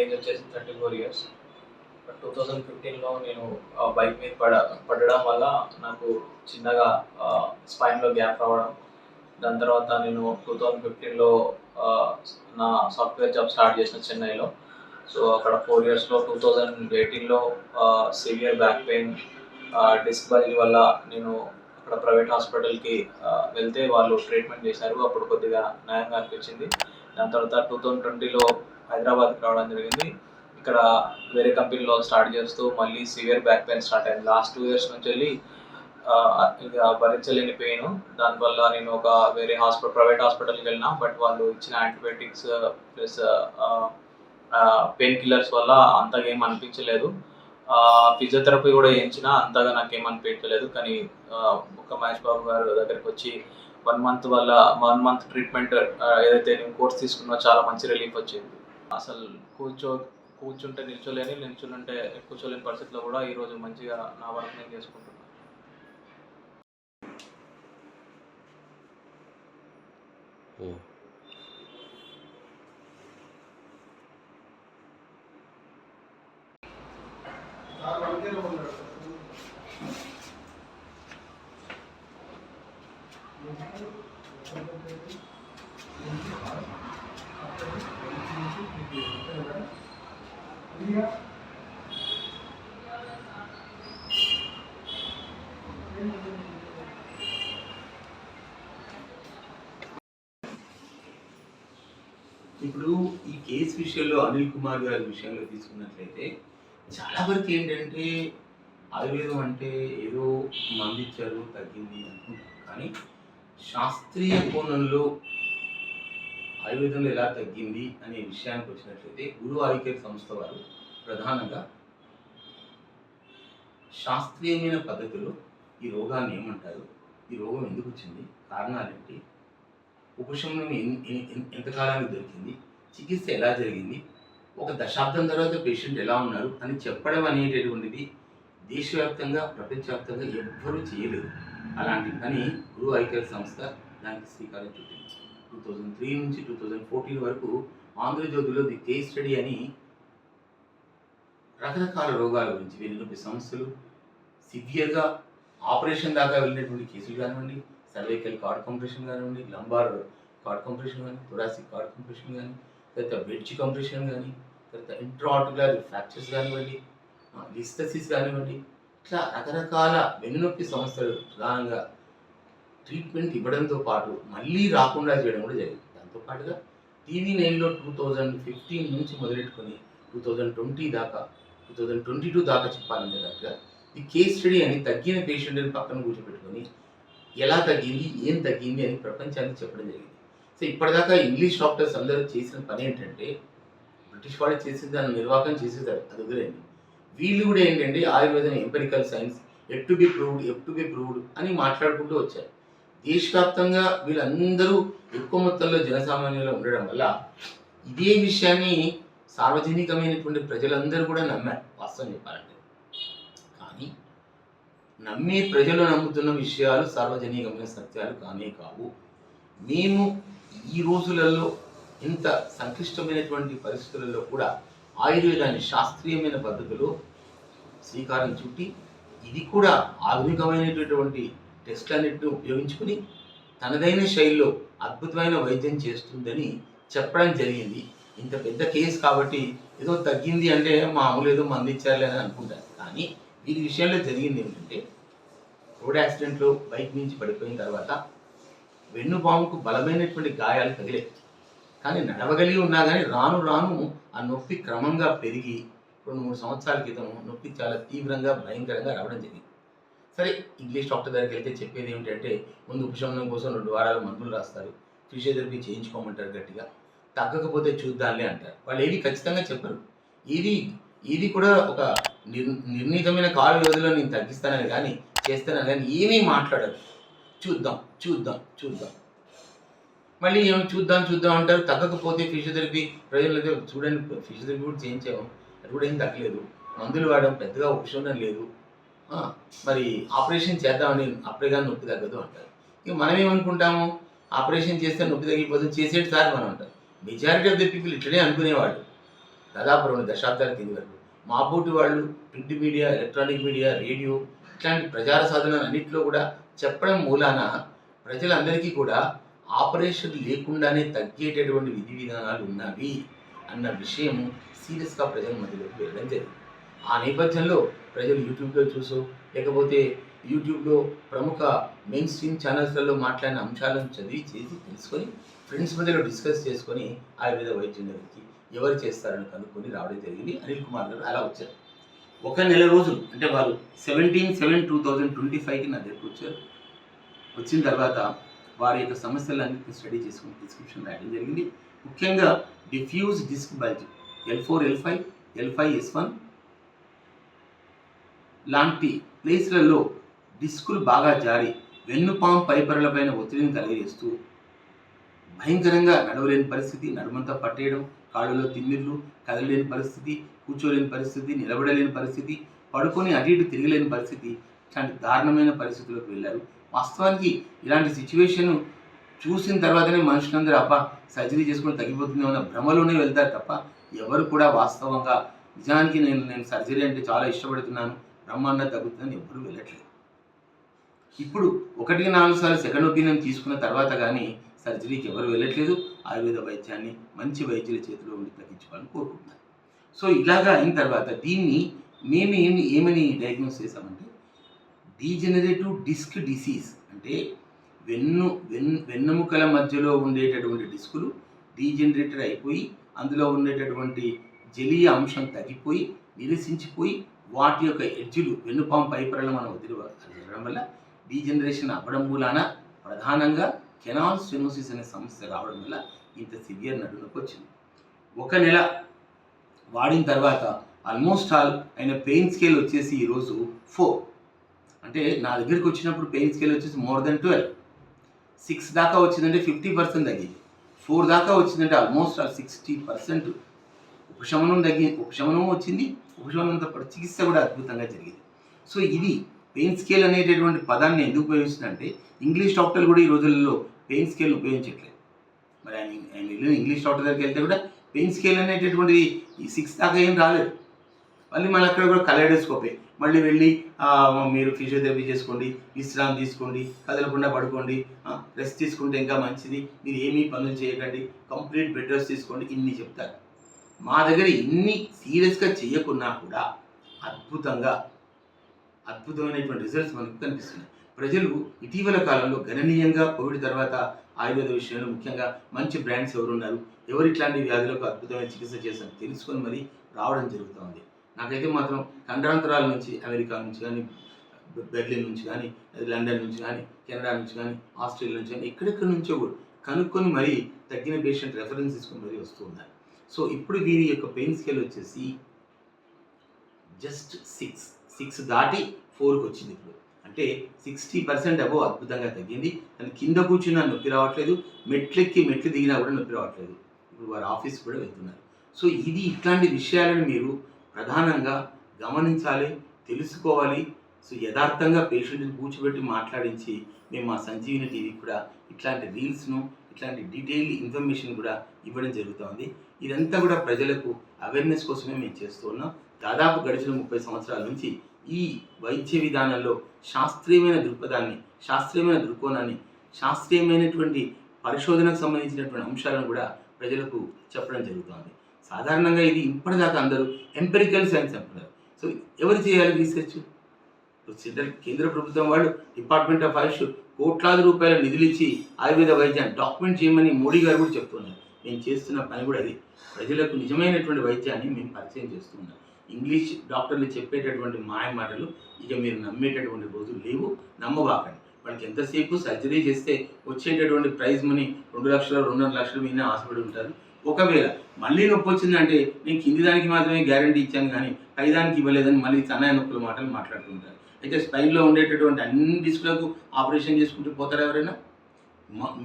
Age వచ్చేసి thirty four years two thousand ఫిఫ్టీన్లో నేను బైక్ మీద పడ పడడం వల్ల నాకు చిన్నగా స్పైన్లో గ్యాప్ రావడం. దాని తర్వాత నేను టూ థౌజండ్ ఫిఫ్టీన్లో నా సాఫ్ట్వేర్ జాబ్ స్టార్ట్ చేసిన చెన్నైలో. సో అక్కడ ఫోర్ ఇయర్స్లో టూ థౌజండ్ ఎయిటీన్లో severe back pain disc bulge వల్ల నేను అక్కడ ప్రైవేట్ హాస్పిటల్కి వెళ్తే వాళ్ళు ట్రీట్మెంట్ చేశారు. అప్పుడు కొద్దిగా నయంగా అనిపించింది. దాని తర్వాత టూ థౌజండ్ ట్వంటీలో హైదరాబాద్కి రావడం జరిగింది. ఇక్కడ వేరే కంపెనీలో స్టార్ట్ చేస్తూ మళ్ళీ సివియర్ బ్యాక్ పెయిన్ స్టార్ట్ అయింది. లాస్ట్ టూ ఇయర్స్ నుంచి వెళ్ళి ఇక భరించలేని పెయిన్. దానివల్ల నేను ఒక వేరే హాస్పిటల్ ప్రైవేట్ హాస్పిటల్కి వెళ్ళినా బట్ వాళ్ళు ఇచ్చిన యాంటీబయాటిక్స్ ప్లస్ పెయిన్ కిల్లర్స్ వల్ల అంతగా ఏం అనిపించలేదు. ఫిజియోథెరపీ కూడా చేయించిన అంతగా నాకేం అనిపించలేదు. కానీ ఒక మహేష్ బాబు గారు దగ్గరికి వచ్చి వన్ మంత్ వల్ల వన్ మంత్ ట్రీట్మెంట్ ఏదైతే నేను కోర్స్ తీసుకున్నా చాలా మంచి రిలీఫ్ వచ్చింది. అసలు కూర్చో కూర్చుంటే నిల్చోలేని నిల్చుంటే కూర్చోలేని పరిస్థితిలో కూడా ఈరోజు మంచిగా నా వర్క్ నేను చేసుకుంటున్నాను ఇప్పుడు ఈ కేసు విషయంలో అనిల్ కుమార్ గారి విషయంలో తీసుకున్నట్లయితే చాలా వరకు ఏంటంటే ఆయుర్వేదం అంటే ఏదో మందిచ్చారు తగ్గింది అనుకుంటారు కానీ శాస్త్రీయ కోణంలో ఆయుర్వేదంలో ఎలా తగ్గింది అనే విషయానికి వచ్చినట్లయితే గురు ఆయుర్వేద సంస్థ వారు ప్రధానంగా శాస్త్రీయమైన పద్ధతిలో ఈ రోగాన్ని ఏమంటారు? ఈ రోగం ఎందుకు వచ్చింది? కారణాలేంటి? ఉపశమనం ఎంతకాలానికి దొరికింది? చికిత్స ఎలా జరిగింది? ఒక దశాబ్దం తర్వాత పేషెంట్ ఎలా ఉన్నారు? అని చెప్పడం అనేటటువంటిది దేశవ్యాప్తంగా ప్రపంచవ్యాప్తంగా ఎవ్వరూ చేయలేదు. అలాంటి పని గురు ఐక్య సంస్థ దానికి శ్రీకారం చుట్టింది. టూ థౌజండ్ త్రీ నుంచి టూ థౌజండ్ ఫోర్టీన్ వరకు ఆంధ్రజ్యోతిలో ది కేస్ స్టడీ అని రకరకాల రోగాల గురించి వెళ్ళినటువంటి సమస్యలు సివియర్గా ఆపరేషన్ దాకా వెళ్ళినటువంటి కేసులు కానివ్వండి సర్వైకల్ కార్డ్ కంప్రెషన్ కానివ్వండి లంబార్ కార్డ్ కంప్రెషన్ కానీ థొరాసిక్ కార్డ్ కంప్రెషన్ కానీ తర్వాత వెడ్జ్ కంప్రెషన్ కానీ తర్వాత ఇంట్రాఆర్టికులర్ ఫ్రాక్చర్స్ కానివ్వండి లిస్థసిస్ కానివ్వండి ఇట్లా రకరకాల వెన్నునొప్పి సమస్యలు ప్రధానంగా ట్రీట్మెంట్ ఇవ్వడంతో పాటు మళ్ళీ రాకుండా చేయడం కూడా జరిగింది. దాంతోపాటుగా టీవీ నైన్లో టూ థౌజండ్ ఫిఫ్టీన్ నుంచి మొదలెట్టుకొని టూ థౌజండ్ ట్వంటీ దాకా టూ థౌజండ్ ట్వంటీ టూ దాకా చెప్పాలంటే కరెక్ట్గా ఈ కేస్ స్టడీ అని తగ్గిన పేషెంట్ని పక్కన కూర్చోబెట్టుకొని ఎలా తగ్గింది ఏం తగ్గింది అని ప్రపంచానికి చెప్పడం జరిగింది. సో ఇప్పటిదాకా ఇంగ్లీష్ డాక్టర్స్ అందరూ చేసిన పని ఏంటంటే బ్రిటిష్ వాళ్ళు చేసిన దాన్ని నిర్వాహకం చేసేసారు అది వదిలేండి వీళ్ళు కూడా ఏంటంటే ఆయుర్వేదం empirical science yet to be proved yet to be proved అని మాట్లాడుకుంటూ వచ్చారు. దేశవ్యాప్తంగా వీళ్ళందరూ ఎక్కువ మొత్తంలో జనసామాన్యంలో ఉండడం వల్ల ఇదే విషయాన్ని సార్వజనికమైనటువంటి ప్రజలందరూ కూడా నమ్మారు వాస్తవం చెప్పాలంటే. కానీ నమ్మే ప్రజలు నమ్ముతున్న విషయాలు సార్వజనికమైన సత్యాలు కానే కావు. మేము ఈ రోజులలో ఇంత సంక్లిష్టమైనటువంటి పరిస్థితులలో కూడా ఆయుర్వేదాన్ని శాస్త్రీయమైన పద్ధతిలో శ్రీకారం చుట్టి ఇది కూడా ఆధునికమైనటువంటి టెస్ట్లన్నింటినీ ఉపయోగించుకుని తనదైన శైలిలో అద్భుతమైన వైద్యం చేస్తుందని చెప్పడం జరిగింది. ఇంత పెద్ద కేసు కాబట్టి ఏదో తగ్గింది అంటే మామూలు ఏదో మంది అని అనుకుంటారు. కానీ వీరి విషయంలో జరిగింది ఏంటంటే రోడ్ యాక్సిడెంట్లో బైక్ నుంచి పడిపోయిన తర్వాత వెన్నుపాముకు బలమైనటువంటి గాయాలు తగిలే కానీ నడవగలిగి ఉన్నా కానీ రాను రాను ఆ నొప్పి క్రమంగా పెరిగి రెండు మూడు సంవత్సరాల క్రితం నొప్పి చాలా తీవ్రంగా భయంకరంగా రావడం జరిగింది. సరే ఇంగ్లీష్ డాక్టర్ దగ్గరికి వెళ్తే చెప్పేది ఏమిటంటే ముందు ఉపశమనం కోసం రెండు వారాలు మందులు రాస్తారు. ఫిజియోథెరపీ చేయించుకోమంటారు గట్టిగా. తగ్గకపోతే చూద్దాంలే అంటారు. వాళ్ళు ఏవి ఖచ్చితంగా చెప్పరు. ఇది ఇది కూడా ఒక నిర్ నిర్ణీతమైన కాల వ్యవధిలో నేను తగ్గిస్తానని కానీ చేస్తానని కానీ ఏమీ మాట్లాడరు. చూద్దాం చూద్దాం చూద్దాం. మళ్ళీ ఏమి చూద్దాం చూద్దాం అంటారు. తగ్గకపోతే ఫిజియోథెరపీ ప్రజలు చూడండి ఫిజియోథెరపీ కూడా చేయించాము. అది కూడా ఏం తగ్గలేదు. మందులు వాడడం పెద్దగా ఉపశమనం లేదు. మరి ఆపరేషన్ చేద్దామని అప్పుడే కానీ నొప్పి తగ్గదు అంటారు. ఇక మనం ఏమనుకుంటాము ఆపరేషన్ చేస్తే నొప్పి తగ్గిపోతుంది చేసేటి సార్ మనం అంటారు. మెజారిటీ ఆఫ్ ద పీపుల్ ఇట్లనే అనుకునేవాళ్ళు. దాదాపు రెండు దశాబ్దాల కింది వరకు. మా పోటీ వాళ్ళు print media electronic media radio ఇట్లాంటి ప్రచార సాధనాలు అన్నింటిలో కూడా చెప్పడం మూలాన ప్రజలందరికీ కూడా ఆపరేషన్ లేకుండానే తగ్గేటటువంటి విధి విధానాలు ఉన్నవి అన్న విషయం సీరియస్గా ప్రజల మధ్యలోకి వెళ్ళడం జరిగింది. ఆ నేపథ్యంలో ప్రజలు యూట్యూబ్లో చూసో లేకపోతే యూట్యూబ్లో ప్రముఖ మెయిన్ స్ట్రీమ్ ఛానల్స్లలో మాట్లాడిన అంశాలను చదివి చేసి తెలుసుకొని ఫ్రెండ్స్ మధ్యలో డిస్కస్ చేసుకొని ఆయుర్వేద వైద్యం దగ్గరికి ఎవరు చేస్తారని కనుక్కొని రావడం జరిగింది. అనిల్ కుమార్ గారు అలా వచ్చారు. ఒక నెల రోజులు అంటే వారు seventeen seven two thousand twenty ఫైవ్కి నా దగ్గరకు వచ్చారు. వచ్చిన తర్వాత వారి యొక్క సమస్యలన్నింటినీ స్టడీ చేసుకుని ప్రిస్క్రిప్షన్ రాయడం జరిగింది. ముఖ్యంగా diffuse disc bulge L four L five L five S one లాంటి ప్లేస్లలో డిస్కులు బాగా జారి వెన్నుపాం పైపరలపైన ఒత్తిడిని కలిగజేస్తూ భయంకరంగా నడవలేని పరిస్థితి నడుమంతా పట్టేయడం కాళ్ళలో తిమ్మిర్లు కదలలేని పరిస్థితి కూర్చోలేని పరిస్థితి నిలబడలేని పరిస్థితి పడుకొని అటు ఇటు తిరగలేని పరిస్థితి ఇట్లాంటి దారుణమైన పరిస్థితులకు వెళ్ళారు. వాస్తవానికి ఇలాంటి సిచ్యువేషన్ చూసిన తర్వాతనే మనుషులందరూ అబ్బా సర్జరీ చేసుకుని తగ్గిపోతుంది అన్న భ్రమలోనే వెళ్తారు తప్ప ఎవరు కూడా వాస్తవంగా నిజానికి నేను నేను సర్జరీ అంటే చాలా ఇష్టపడుతున్నాను. రమ్మన్నా తగ్గుతుందని ఎప్పుడు వెళ్ళట్లేదు. ఇప్పుడు ఒకటికి నాలుగు సార్లు సెకండ్ ఒపీనియన్ తీసుకున్న తర్వాత కానీ సర్జరీకి ఎవరు వెళ్ళట్లేదు. ఆయుర్వేద వైద్యాన్ని మంచి వైద్యుల చేతిలో ఉండి తగ్గించుకోవాలని కోరుకుంటున్నారు సో ఇలాగా అయిన తర్వాత దీన్ని మేము ఏమి ఏమని డయాగ్నోస్ చేసామంటే డీజెనరేటివ్ డిస్క్ డిసీజ్ అంటే వెన్ను వెన్ వెన్నెముకల మధ్యలో ఉండేటటువంటి డిస్కులు డీజనరేటెడ్ అయిపోయి అందులో ఉండేటటువంటి జలీయ అంశం తగ్గిపోయి నిరసించిపోయి వాటి యొక్క ఎడ్జులు వెన్నుపాం పైపరలు మనం వదిలి వదలడం వల్ల డీజనరేషన్ అవ్వడం మూలాన ప్రధానంగా కెనాల్ స్టెనోసిస్ అనే సమస్య రావడం వల్ల ఇంత సివియర్ నడునొప్పి వచ్చింది. ఒక నెల వాడిన తర్వాత ఆల్మోస్ట్ ఆల్ ఆయన పెయిన్ స్కేల్ వచ్చేసి ఈరోజు ఫోర్. అంటే నా దగ్గరికి వచ్చినప్పుడు పెయిన్ స్కేల్ వచ్చేసి మోర్ దెన్ ట్వెల్వ్. సిక్స్ దాకా వచ్చిందంటే ఫిఫ్టీ పర్సెంట్ తగ్గింది. ఫోర్ దాకా వచ్చిందంటే ఆల్మోస్ట్ ఆల్ సిక్స్టీ పర్సెంట్ ఉపశమనం తగ్గి ఉపశమనం వచ్చింది. ఉపశమనంతో పాటు చికిత్స కూడా అద్భుతంగా జరిగింది. సో ఇది పెయిన్ స్కేల్ అనేటటువంటి పదాన్ని ఎందుకు ఉపయోగిస్తుందంటే ఇంగ్లీష్ డాక్టర్లు కూడా ఈ రోజుల్లో పెయిన్ స్కేల్ ఉపయోగించట్లేదు. మరి ఆయన ఆయన వెళ్ళిన ఇంగ్లీష్ డాక్టర్ దగ్గరికి వెళ్తే కూడా పెయిన్ స్కేల్ అనేటటువంటిది ఈ సిక్స్ దాకా ఏం రాలేదు. మళ్ళీ మళ్ళీ అక్కడ కూడా కలైడోస్కోపే. మళ్ళీ వెళ్ళి మీరు ఫిజియోథెరపీ చేసుకోండి విశ్రాంతి తీసుకోండి కదలకుండా పడుకోండి రెస్ట్ తీసుకుంటే ఇంకా మంచిది. మీరు ఏమీ పనులు చేయకండి కంప్లీట్ బెడ్ రెస్ట్ తీసుకోండి ఇన్ని చెప్తారు. మా దగ్గర ఎన్ని సీరియస్గా చేయకున్నా కూడా అద్భుతంగా అద్భుతమైనటువంటి రిజల్ట్స్ మనకు కనిపిస్తున్నాయి. ప్రజలు ఇటీవల కాలంలో గణనీయంగా కోవిడ్ తర్వాత ఆయుర్వేద విషయంలో ముఖ్యంగా మంచి బ్రాండ్స్ ఎవరున్నారు ఎవరు ఇట్లాంటి వ్యాధులకు అద్భుతమైన చికిత్స చేశారు తెలుసుకొని మరి రావడం జరుగుతుంది. నాకైతే మాత్రం ఖండాంతరాల నుంచి అమెరికా నుంచి కానీ బెర్లిన్ నుంచి కానీ లండన్ నుంచి కానీ కెనడా నుంచి కానీ ఆస్ట్రేలియా నుంచి కానీ ఎక్కడెక్కడి నుంచో కూడా కనుక్కొని మరీ తగ్గిన పేషెంట్ రెఫరెన్స్ తీసుకొని మరీ వస్తూ ఉన్నారు. సో ఇప్పుడు వీరి యొక్క పెయిన్ స్కేల్ వచ్చేసి జస్ట్ సిక్స్. సిక్స్ దాటి ఫోర్కి వచ్చింది ఇప్పుడు. అంటే సిక్స్టీ పర్సెంట్ అబో అద్భుతంగా తగ్గింది. దాని కింద కూర్చున్నా నొప్పి రావట్లేదు. మెట్లెక్కి మెట్లు దిగినా కూడా నొప్పి రావట్లేదు. ఇప్పుడు వారు ఆఫీస్ కూడా వెళ్తున్నారు. సో ఇది ఇట్లాంటి విషయాలను మీరు ప్రధానంగా గమనించాలి తెలుసుకోవాలి. సో యథార్థంగా పేషెంట్ని కూర్చోబెట్టి మాట్లాడించి మేము మా సంజీవిని టీవీ కూడా ఇట్లాంటి రీల్స్ను ఇట్లాంటి డీటెయిల్ ఇన్ఫర్మేషన్ కూడా ఇవ్వడం జరుగుతుంది. ఇదంతా కూడా ప్రజలకు అవేర్నెస్ కోసమే మేము చేస్తూ ఉన్నాం. దాదాపు గడిచిన ముప్పై సంవత్సరాల నుంచి ఈ వైద్య విధానంలో శాస్త్రీయమైన దృక్పథాన్ని శాస్త్రీయమైన దృక్కోణాన్ని శాస్త్రీయమైనటువంటి పరిశోధనకు సంబంధించినటువంటి అంశాలను కూడా ప్రజలకు చెప్పడం జరుగుతుంది. సాధారణంగా ఇది ఇప్పటిదాకా అందరూ ఎంపెరికల్ సైన్స్ అంటున్నారు. సో ఎవరు చేయాలి రీసెర్చ్? సెంట్రల్ కేంద్ర ప్రభుత్వం వాళ్ళు డిపార్ట్మెంట్ ఆఫ్ ఆయుష్ కోట్లాది రూపాయల నిధులు ఇచ్చి ఆయుర్వేద వైద్యాన్ని డాక్యుమెంట్ చేయమని మోడీ గారు కూడా చెప్తున్నారు. నేను చేస్తున్న పని కూడా అది. ప్రజలకు నిజమైనటువంటి వైద్యాన్ని మేము పరిచయం చేస్తున్నాం. ఇంగ్లీష్ డాక్టర్లు చెప్పేటటువంటి మాయ మాటలు ఇక మీరు నమ్మేటటువంటి రోజులు లేవు. నమ్మబాకండి. వాళ్ళకి ఎంతసేపు సర్జరీ చేస్తే వచ్చేటటువంటి ప్రైజ్ మనీ రెండు లక్షలు రెండున్నర లక్షలు మీద ఆశపడి ఉంటారు. ఒకవేళ మళ్ళీ నొప్పి వచ్చిందంటే నేను కింది దానికి మాత్రమే గ్యారంటీ ఇచ్చాను కానీ పైదానికి ఇవ్వలేదని మళ్ళీ తన నొప్పుల మాటలు మాట్లాడుతుంటారు అయితే స్పైన్లో ఉండేటటువంటి అన్ని డిస్కులకు ఆపరేషన్ చేసుకుంటూ పోతారు ఎవరైనా?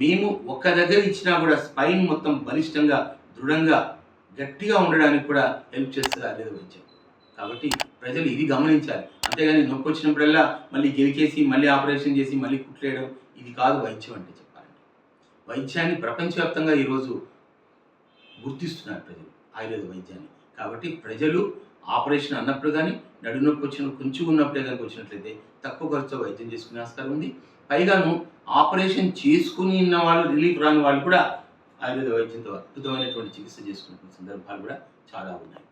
మేము ఒక్క దగ్గర ఇచ్చినా కూడా స్పైన్ మొత్తం బలిష్టంగా దృఢంగా గట్టిగా ఉండడానికి కూడా హెల్ప్ చేస్తారు అదే వైద్యం కాబట్టి ప్రజలు ఇది గమనించాలి. అంతేగాని నొప్పి వచ్చినప్పుడల్లా మళ్ళీ గెలికేసి మళ్ళీ ఆపరేషన్ చేసి మళ్ళీ కుట్లేయడం ఇది కాదు వైద్యం అంటే చెప్పాలంటే. వైద్యాన్ని ప్రపంచవ్యాప్తంగా ఈరోజు గుర్తిస్తున్నారు ప్రజలు ఆయుర్వేద వైద్యాన్ని. కాబట్టి ప్రజలు ఆపరేషన్ అన్నప్పుడు కానీ నడునొప్పి వచ్చిన కొంచెం ఉన్నప్పుడే కనుక వచ్చినట్లయితే తక్కువ ఖర్చుతో వైద్యం చేసుకునే ఆస్కారం ఉంది. పైగాను ఆపరేషన్ చేసుకుని ఉన్న వాళ్ళు రిలీఫ్ రాని వాళ్ళు కూడా ఆయుర్వేద వైద్యంతో అద్భుతమైనటువంటి చికిత్స చేసుకున్న సందర్భాలు కూడా చాలా ఉన్నాయి.